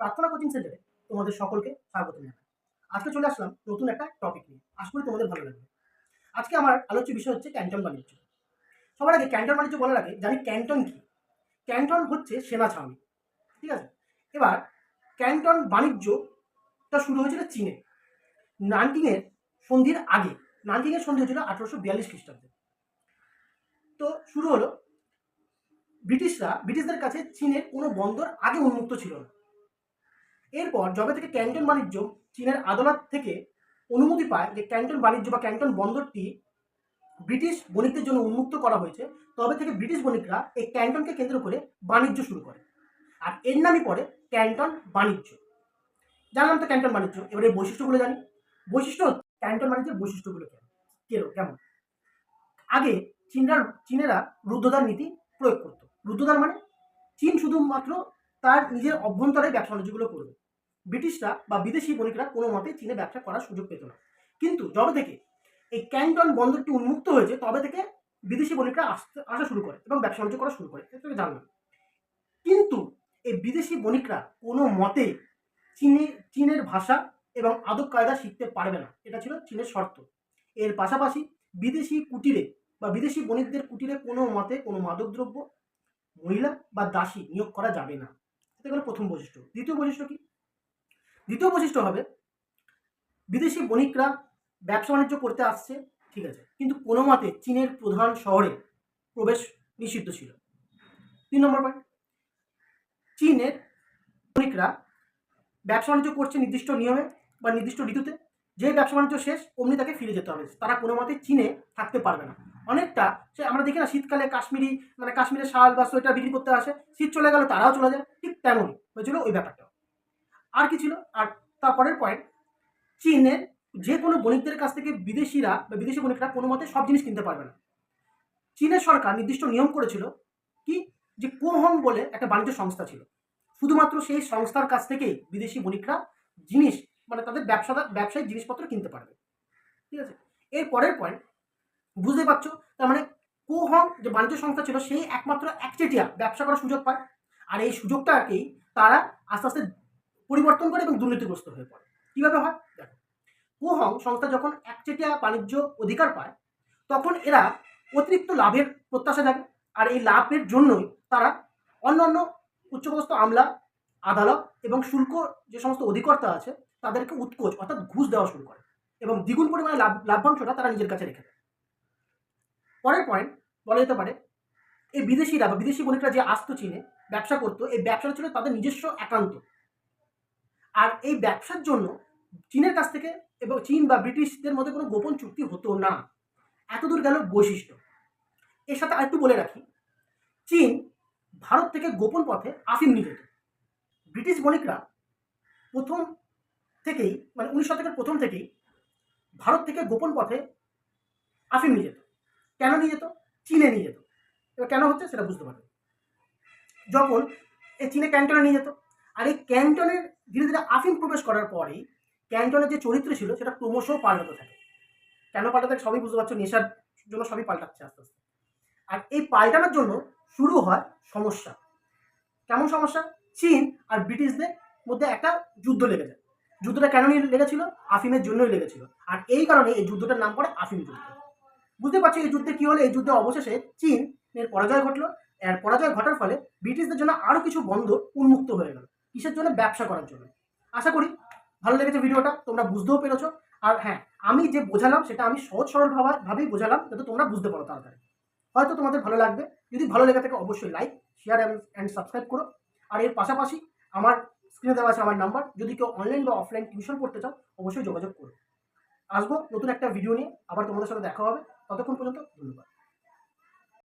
প্রার্থনা কোচিং সেন্টারে তোমাদের সকলকে স্বাগত জানাই। আজকে চলে আসলাম নতুন একটা টপিক নিয়ে। আশা করি তোমাদের ভালো লাগবে। আজকে আমার আলোচ্য বিষয় হচ্ছে ক্যান্টন বাণিজ্য। সবার আগে ক্যান্টন বাণিজ্য বলার আগে জানি ক্যান্টন কি? ক্যান্টন হচ্ছে সেনা ছাউনি। ঠিক আছে? এবার ক্যান্টন বাণিজ্যটা শুরু হয়েছিল চীনে। নানটিংয়ের সন্ধির আগে। নানটিংয়ের সন্ধি হয়েছিল আঠারোশো বিয়াল্লিশ খ্রিস্টাব্দে। তো শুরু হলো ব্রিটিশরা, ব্রিটিশদের কাছে চীনের কোনো বন্দর আগে উন্মুক্ত ছিল না। এরপর যবে থেকে ক্যান্টন বাণিজ্য চীনের আদালত থেকে অনুমতি পায় যে ক্যান্টন বাণিজ্য বা ক্যান্টন বন্দরটি ব্রিটিশ বণিকদের জন্য উন্মুক্ত করা হয়েছে, তবে থেকে ব্রিটিশ বণিকরা এই ক্যান্টনকে কেন্দ্র করে বাণিজ্য শুরু করে। আর এর নামই পড়ে ক্যান্টন বাণিজ্য। জানলাম তো ক্যান্টন বাণিজ্য? এবারে বৈশিষ্ট্যগুলো জানি। বৈশিষ্ট্য ক্যান্টন বাণিজ্যের বৈশিষ্ট্যগুলো কেন কেমন? আগে চীনরা, চীনেরা রুদ্ধদ্বার নীতি প্রয়োগ করতো। রুদ্ধদ্বার মানে চীন শুধুমাত্র তার নিজের অভ্যন্তরে ব্যবসা বাণিজ্যগুলো করবে। ব্রিটিশরা বা বিদেশি বণিকরা কোনো মতে চীনে ব্যবসা করার সুযোগ পেত না। কিন্তু যবে থেকে এই ক্যান্টন বন্দরটি উন্মুক্ত হয়েছে, তবে থেকে বিদেশি বণিকরা আসতে, আসা শুরু করে এবং ব্যবসা বাণিজ্য করা শুরু করে। এটা জানলাম। কিন্তু এই বিদেশি বণিকরা কোনো মতে চীনে, চীনের ভাষা এবং আদব কায়দা শিখতে পারবে না। এটা ছিল চীনের শর্ত। এর পাশাপাশি বিদেশি কুটিরে বা বিদেশি বণিকদের কুটিরে কোনো মতে কোনো মাদকদ্রব্য, মহিলা বা দাসী নিয়োগ করা যাবে না। এটা গেল প্রথম বৈশিষ্ট্য। দ্বিতীয় বৈশিষ্ট্য কি? দ্বিতীয় বৈশিষ্ট্য হবে, বিদেশি বণিকরা ব্যবসা বাণিজ্য করতে আসছে, ঠিক আছে, কিন্তু কোনো মতে চীনের প্রধান শহরে প্রবেশ নিষিদ্ধ ছিল। তিন নম্বর পয়েন্ট চীনের বণিকরা ব্যবসা বাণিজ্য করছে নির্দিষ্ট নিয়মে বা নির্দিষ্ট ঋতুতে, যে ব্যবসা বাণিজ্য শেষ, অমনি তাকে ফিরে যেতে হবে। তারা কোনো মতে চীনে থাকতে পারবে না। অনেকটা, সে আমরা দেখি না শীতকালে কাশ্মীরি মানে কাশ্মীরের শাল বা সোয়েটার বিক্রি করতে আসে, শীত চলে গেল, তারাও চলে যায়। তেমনই হয়েছিল ওই ব্যাপারটা আর কি ছিল? আর তারপরের পয়েন্ট চীনের যে কোনো বণিকদের কাছ থেকে বিদেশিরা বা বিদেশি বণিকরা কোনো মতে সব জিনিস কিনতে পারবে না। চীনের সরকার নির্দিষ্ট নিয়ম করেছিল কি? যে কোহং বলে একটা বাণিজ্য সংস্থা ছিল। শুধুমাত্র সেই সংস্থার কাছ থেকেই বিদেশি বণিকরা জিনিস মানে তাদের ব্যবসাদার ব্যবসায়িক জিনিসপত্র কিনতে পারবে। ঠিক আছে? এর পরের পয়েন্ট বুঝতে পারছ? তার মানে কোহং যে বাণিজ্য সংস্থা ছিল, সেই একমাত্র একচেটিয়া ব্যবসা করার সুযোগ পায়। আর এই সুযোগটাকেই তারা আস্তে আস্তে পরিবর্তন করে এবং দুর্নীতিগ্রস্ত হয়ে পড়ে। কীভাবে হয়? দেখো, কোহং সংস্থা যখন একচেটিয়া বাণিজ্য অধিকার পায়, তখন এরা অতিরিক্ত লাভের প্রত্যাশা জাগে আর এই লাভের জন্যই তারা অন্যান্য উচ্চপদস্থ আমলা, আদালত এবং শুল্ক যে সমস্ত অধিকর্তা আছে, তাদেরকে উৎকোচ অর্থাৎ ঘুষ দেওয়া শুরু করে এবং দ্বিগুণ পরিমাণে লাভ, লাভ্যাংশটা তারা নিজের কাছে রেখে দেয়। পরের পয়েন্ট বলা যেতে পারে এই বিদেশিরা বা বিদেশি বণিকরা যে আসতো চীনে ব্যবসা করতো, এই ব্যবসাটা ছিল তাদের নিজস্ব একান্ত। আর এই ব্যবসার জন্য চীনের কাছ থেকে এবং চীন বা ব্রিটিশদের মধ্যে কোনো গোপন চুক্তি হতো না। এতদূর গেল বৈশিষ্ট্য। এর সাথে আরেকটু বলে রাখি, চীন ভারত থেকে গোপন পথে আফিম নিয়ে যেত ব্রিটিশ বণিকরা প্রথম থেকেই মানে উনিশ শতকের প্রথম থেকেই ভারত থেকে গোপন পথে আফিম নিয়ে যেত। কেন নিয়ে যেত? চীনে নিয়ে যেত। এবার কেন হচ্ছে সেটা বুঝতে পারবে। যখন এই চীনে ক্যান্টনে নিয়ে যেত, আর এই ক্যান্টনের ধীরে ধীরে আফিম প্রবেশ করার পরেই ক্যান্টনের যে চরিত্র ছিল, সেটা ক্রমশ পাল্টাতে থাকে। কেন পাল্টাতে সবই বুঝতে পারছ, নেশার জন্য সবই পাল্টাচ্ছে আস্তে আস্তে। আর এই পাল্টানোর জন্য শুরু হয় সমস্যা। কেমন সমস্যা? চীন আর ব্রিটিশদের মধ্যে একটা যুদ্ধ লেগে যায় যুদ্ধটা কেন লেগেছিল? আফিমের জন্যই লেগেছিল। আর এই কারণে এই যুদ্ধটার নাম পড়ে আফিম যুদ্ধ। বুঝতে পারছি এই যুদ্ধে কি হলো? এই যুদ্ধে অবশেষে চীনের পরাজয় ঘটলো। এর পরাজয় ঘটার ফলে ব্রিটিশদের জন্য আরও কিছু বন্ধ উন্মুক্ত হয়ে গেল। কিসের জন্য? ব্যবসা করার জন্য। আশা করি ভালো লেগেছে ভিডিওটা, তোমরা বুঝতেও পেরেছ। আর হ্যাঁ আমি যে বোঝালাম সেটা আমি সহজ সরল ভাবা ভাবেই বোঝালাম, যাতে তোমরা বুঝতে পারো তাড়াতাড়ি। হয়তো তোমাদের ভালো লাগবে। যদি ভালো লেগে থাকে অবশ্যই লাইক শেয়ার অ্যান্ড সাবস্ক্রাইব করো। আর এর পাশাপাশি আমার স্ক্রিনে দেওয়া আছে আমার নাম্বার যদি কেউ অনলাইন বা অফলাইন টিউশন করতে চাও, অবশ্যই যোগাযোগ করো। আসব নতুন একটা ভিডিও নিয়ে। আবার তোমাদের সাথে দেখা হবে। ততক্ষণ পর্যন্ত ধন্যবাদ।